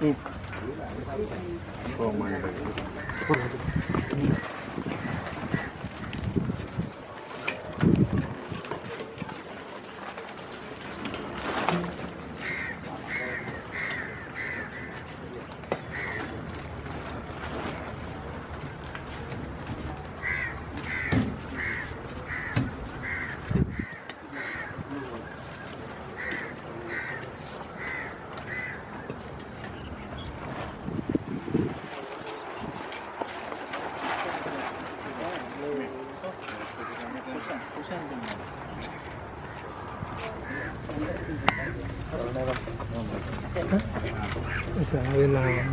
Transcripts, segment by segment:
うん。Ayun lang.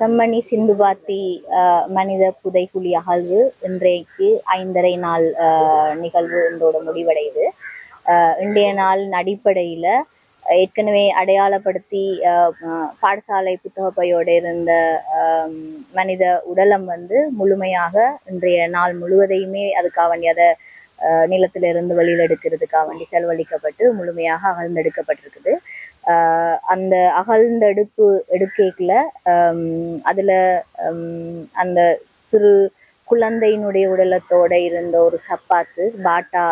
Chemmani சிந்துபாத்தி மனித புதைக்குழி அகழ்வு இன்றைக்கு ஐந்தரை நாள் நிகழ்வு இதோட முடிவடையுது. இன்றைய நாளின் அடிப்படையில் ஏற்கனவே அடையாளப்படுத்தி பாடசாலை புத்தகப்பையோடு இருந்த மனித உடலம் வந்து முழுமையாக இன்றைய நாள் முழுவதையுமே அதுக்காக வேண்டிய அதை நிலத்திலிருந்து வெளியில் எடுக்கிறதுக்காக வேண்டி செலவழிக்கப்பட்டு முழுமையாக அகழ்ந்தெடுக்கப்பட்டிருக்குது. அந்த அகழ்ந்தெடுப்பு எடுக்கேக்கில் அதில் அந்த சிறு குழந்தையினுடைய உடலத்தோடு இருந்த ஒரு சப்பாத்து பாட்டா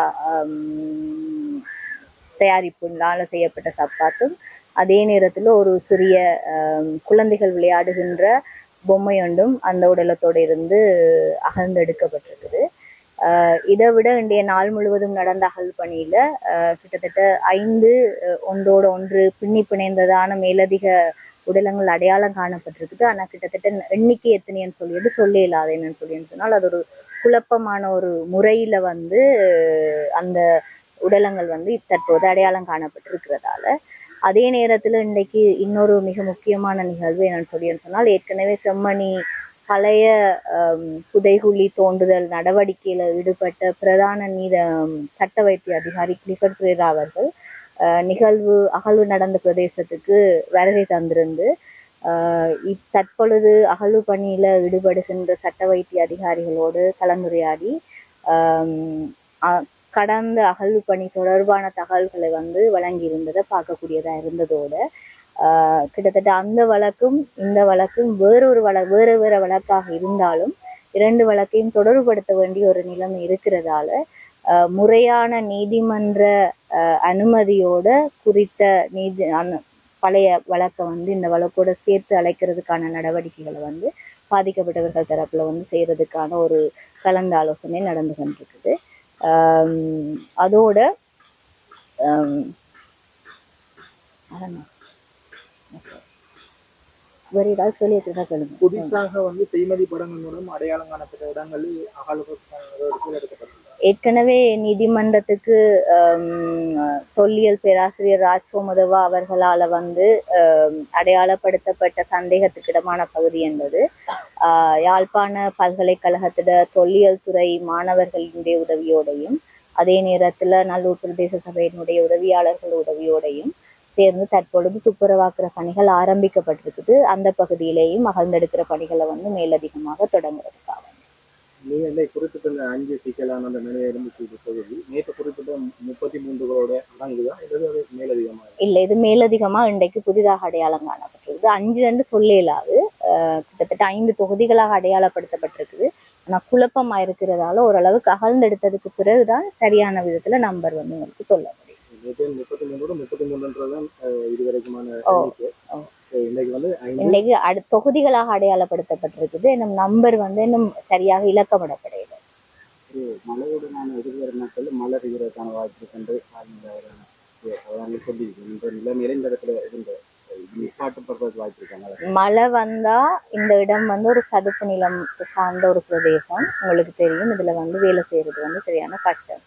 தயாரிப்புனால செய்யப்பட்ட சப்பாத்தும் அதே நேரத்தில் ஒரு சிறிய குழந்தைகள் விளையாடுகின்ற பொம்மை ஒன்றும் அந்த உடலத்தோடு இருந்து அகழ்ந்தெடுக்கப்பட்டிருக்குது. இதை விட இன்றைய நாள் முழுவதும் நடந்த அகல் பணியில கிட்டத்தட்ட ஐந்து ஒன்றோட ஒன்று பின்னி பிணைந்ததான மேலதிக உடலங்கள் அடையாளம் காணப்பட்டிருக்குது. ஆனா கிட்டத்தட்ட எண்ணிக்கை எத்தனைன்னு சொல்லியது சொல்ல இல்லாத என்னன்னு சொல்லி சொன்னால் அது ஒரு குழப்பமான ஒரு முறையில வந்து அந்த உடலங்கள் வந்து தற்போது அடையாளம் காணப்பட்டிருக்கிறதால அதே நேரத்துல இன்றைக்கு இன்னொரு மிக முக்கியமான நிகழ்வு என்னன்னு சொல்லி சொன்னால் ஏற்கனவே செம்மணி பழைய புதைகுழி தோண்டுதல் நடவடிக்கையில ஈடுபட்ட பிரதான நீத சட்ட வைத்திய அதிகாரி கிளிஃபர்ட் பிரேரா அவர்கள் நிகழ்வு அகழ்வு நடந்த பிரதேசத்துக்கு வருகை தந்திருந்து ஆஹ் இப் தற்பொழுது அகழ்வு பணியில ஈடுபடுகின்ற சட்ட வைத்திய அதிகாரிகளோடு கலந்துரையாடி அ- கடந்த அகழ்வு பணி தொடர்பான தகவல்களை வந்து வழங்கியிருந்ததை பார்க்கக்கூடியதா இருந்ததோட கிட்டத்தட்ட அந்த வழக்கும் இந்த வழக்கும் வேறொரு வழ வேறு வேறு வழக்காக இருந்தாலும் இரண்டு வழக்கையும் தொடர்புபடுத்த வேண்டிய ஒரு நிலைமை இருக்கிறதால முறையான நீதிமன்ற அனுமதியோட குறித்த நீதி பழைய வழக்கை வந்து இந்த வழக்கோட சேர்த்து அழைக்கிறதுக்கான நடவடிக்கைகளை வந்து பாதிக்கப்பட்டவர்கள் தரப்புல வந்து செய்யறதுக்கான ஒரு கலந்து ஆலோசனை நடந்து கொண்டிருக்குது. அதோட வேற ஏதாவது சொல்லி வச்சிருந்தா சொல்லுங்க. புதிதாக வந்து செய்மதி படங்கள் மூலம் அடையாளம் காணப்பட்ட இடங்களில் அகழ்வு எடுக்கப்பட்டது ஏற்கனவே நீதிமன்றத்துக்கு தொல்லியல் பேராசிரியர் ராஜ் சோமதவா அவர்களால வந்து அடையாளப்படுத்தப்பட்ட சந்தேகத்துக்கிடமான பகுதி என்பது ஆஹ், யாழ்ப்பாண பல்கலைக்கழகத்திட தொல்லியல் துறை மாணவர்களினுடைய உதவியோடையும் அதே நேரத்துல நல்லூர் பிரதேச சபையினுடைய உதவியாளர்கள் உதவியோடையும் சேர்ந்து தற்பொழுது துப்புரவாக்குற பணிகள் ஆரம்பிக்கப்பட்டிருக்குது. அந்த பகுதியிலேயும் அகழ்ந்தெடுக்கிற பணிகளை வந்து மேலதிகமாக தொடங்குறதுக்காக. நீங்க இல்லை குறிப்பிட்ட அஞ்சு சிக்கலான அந்த நிலையை இருந்துச்சு பகுதி நேற்று குறிப்பிட்ட முப்பத்தி மூன்றுகளோட அடங்குதான் இது மேலதிகமாக இல்ல இது மேலதிகமா இன்றைக்கு புதிதாக அடையாளம் காணப்பட்டிருக்குது அஞ்சு ரெண்டு சொல்ல இயலாது அஹ் கிட்டத்தட்ட ஐந்து தொகுதிகளாக அடையாளப்படுத்தப்பட்டிருக்குது. ஆனா குழப்பமா இருக்கிறதால ஓரளவுக்கு அகழ்ந்தெடுத்ததுக்கு பிறகுதான் சரியான விதத்துல நம்பர் வந்து உங்களுக்கு சொல்ல முடியும் நேற்று முப்பத்தி மூன்றோட முப்பத்தி மூணுன்றதான் இதுவரைக்குமான. இன்னைக்கு அடு தொகுதிகளாக அடையாளப்படுத்தப்பட்டிருக்குது. இன்னும் நம்பர் வந்து இன்னும் சரியாக இலக்கமிடப்படையது மழையுடனான எதிர்வரும் நாட்கள் மழை பெய்வதற்கான வாய்ப்பு இந்த நிலைமையில இந்த இடத்துல இருந்த மழை வந்தா இந்த இடம் வந்து ஒரு சதுப்பு நிலம் சார்ந்த ஒரு பிரதேசம். உங்களுக்கு தெரியும். இதுல வந்து வேலை செய்யறது வந்து சரியான கஷ்டம்.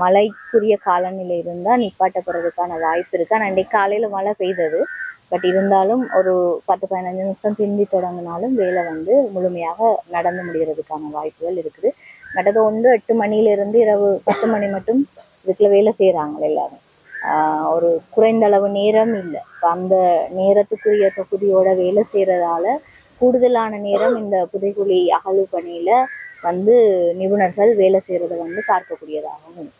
மழைக்குரிய காலநிலை இருந்தால் நிப்பாட்டப்படுறதுக்கான வாய்ப்பு இருக்குது ஆனால் இன்றைக்கு காலையில் மழை பெய்தது. பட் இருந்தாலும் ஒரு பத்து பதினஞ்சு நிமிஷம் திரும்பி தொடங்கினாலும் வேலை வந்து முழுமையாக நடந்து முடிகிறதுக்கான வாய்ப்புகள் இருக்குது. நடந்த ஒன்று எட்டு மணியிலிருந்து இரவு பத்து மணி மட்டும் இதுக்குள்ள வேலை செய்கிறாங்க எல்லாரும். ஒரு குறைந்த அளவு நேரம் இல்லை. அந்த நேரத்துக்குரிய தொகுதியோட வேலை செய்கிறதால கூடுதலான நேரம் இந்த புதைக்குழி அகழ்வு பணியில் வந்து நிபுணர்கள் வேலை செய்கிறத வந்து பார்க்கக்கூடியதாகவும்